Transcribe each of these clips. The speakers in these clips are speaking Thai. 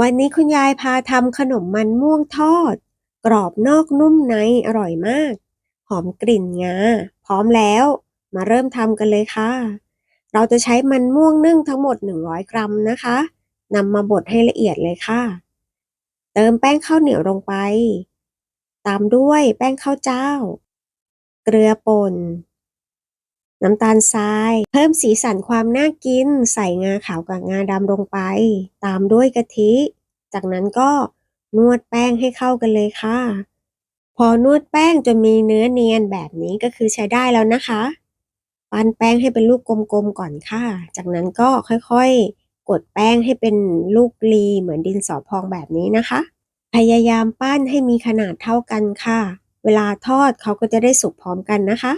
วันนี้คุณยายพาทำขนมมันม่วงทอด กรอบนอกนุ่มในอร่อยมาก หอมกลิ่นงาพร้อมแล้ว มาเริ่มทำกันเลยค่ะ เราจะใช้มันม่วงนึ่งทั้งหมด 100 กรัมนะคะนำมาบดให้ละเอียดเลยค่ะ เติมแป้งข้าวเหนียวลงไป ตามด้วยแป้งข้าวเจ้า เกลือป่น น้ำตาลทราย เพิ่มสีสันความน่ากิน ใส่งาขาวกับงาดำลงไป ตามด้วยกะทิ จากนั้นก็นวดแป้งให้เข้ากันเลยค่ะ พอนวดแป้งจนมีเนื้อเนียนแบบนี้ก็คือใช้ได้แล้วนะคะปั้นแป้งให้เป็นลูกกลมๆก่อนค่ะ จากนั้นก็ค่อยๆ กดแป้งให้เป็นลูกลีเหมือนดินสอพองแบบนี้นะคะ พยายามปั้นให้มีขนาดเท่ากันค่ะ เวลาทอดเขาก็จะได้สุกพร้อมกันนะคะ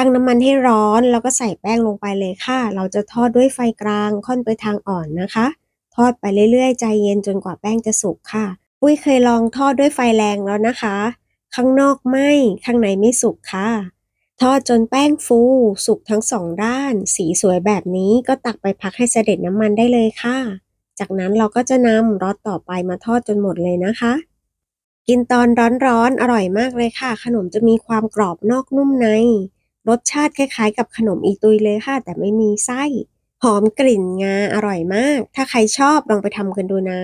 ตั้งน้ำมันให้ร้อนแล้วก็ใส่แป้งลงไปเลยค่ะ เราจะทอดด้วยไฟกลางค่อนไปทางอ่อนนะคะ ทอดไปเรื่อยๆ ใจเย็นจนกว่าแป้งจะสุกค่ะ ปุ้ยเคยลองทอดด้วยไฟแรงแล้วนะคะ ข้างนอกไหม้ข้างในไม่สุกค่ะ ทอดจนแป้งฟู สุกทั้งสองด้าน สีสวยแบบนี้ก็ตักไปพักให้เสด็จน้ำมันได้เลยค่ะ จากนั้นเราก็จะนำรสต่อไปมาทอดจนหมดเลยนะคะกินตอนร้อนๆอร่อยมากเลยค่ะ ขนมจะมีความกรอบนอกนุ่มใน รสชาติคล้ายๆ กับขนมอีตุยเลยค่ะ แต่ไม่มีไส้ หอมกลิ่นงาอร่อยมาก ถ้าใครชอบลองไปทำกันดูนะ